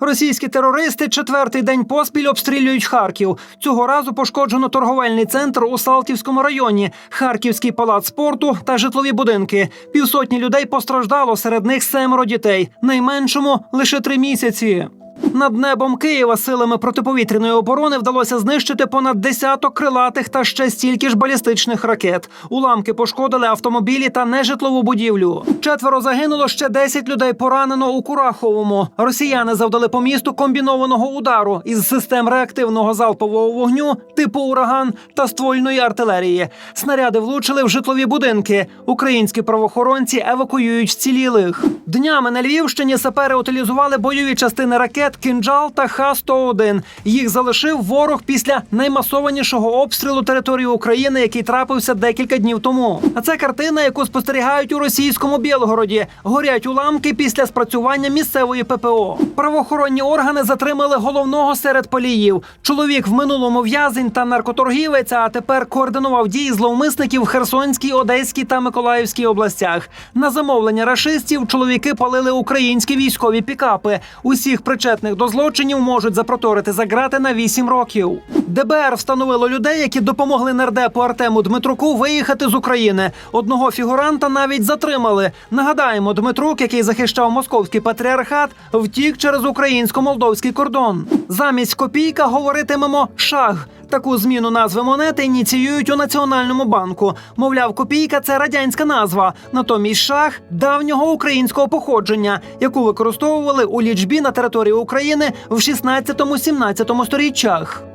Російські терористи четвертий день поспіль обстрілюють Харків. Цього разу пошкоджено торговельний центр у Салтівському районі, Харківський палац спорту та житлові будинки. Півсотні людей постраждало, серед них семеро дітей. Найменшому лише три місяці. Над небом Києва силами протиповітряної оборони вдалося знищити понад десяток крилатих та ще стільки ж балістичних ракет. Уламки пошкодили автомобілі та нежитлову будівлю. Четверо загинуло, ще 10 людей поранено у Кураховому. Росіяни завдали по місту комбінованого удару із систем реактивного залпового вогню, типу ураган та ствольної артилерії. Снаряди влучили в житлові будинки. Українські правоохоронці евакуюють вцілілих. Днями на Львівщині сапери утилізували бойові частини ракет Кінджал та Х-101. Їх залишив ворог після наймасованішого обстрілу території України, який трапився декілька днів тому. А це картина, яку спостерігають у російському Білгороді. Горять уламки після спрацювання місцевої ППО. Правоохоронні органи затримали головного серед поліїв. Чоловік в минулому в'язень та наркоторгівець, а тепер координував дії зловмисників в Херсонській, Одеській та Миколаївській областях. На замовлення рашистів чоловіки палили українські військові пікапи. Усіх причетних до злочинів можуть запроторити за грати на 8 років. ДБР встановило людей, які допомогли нардепу Артему Дмитруку виїхати з України. Одного фігуранта навіть затримали. Нагадаємо, Дмитрук, який захищав московський патріархат, втік через українсько-молдовський кордон. Замість копійка говоритимемо шаг. Таку зміну назви монети ініціюють у Національному банку. Мовляв, копійка це радянська назва. Натомість шах давнього українського походження, яку використовували у лічбі на території України в 16-17 сторіччях.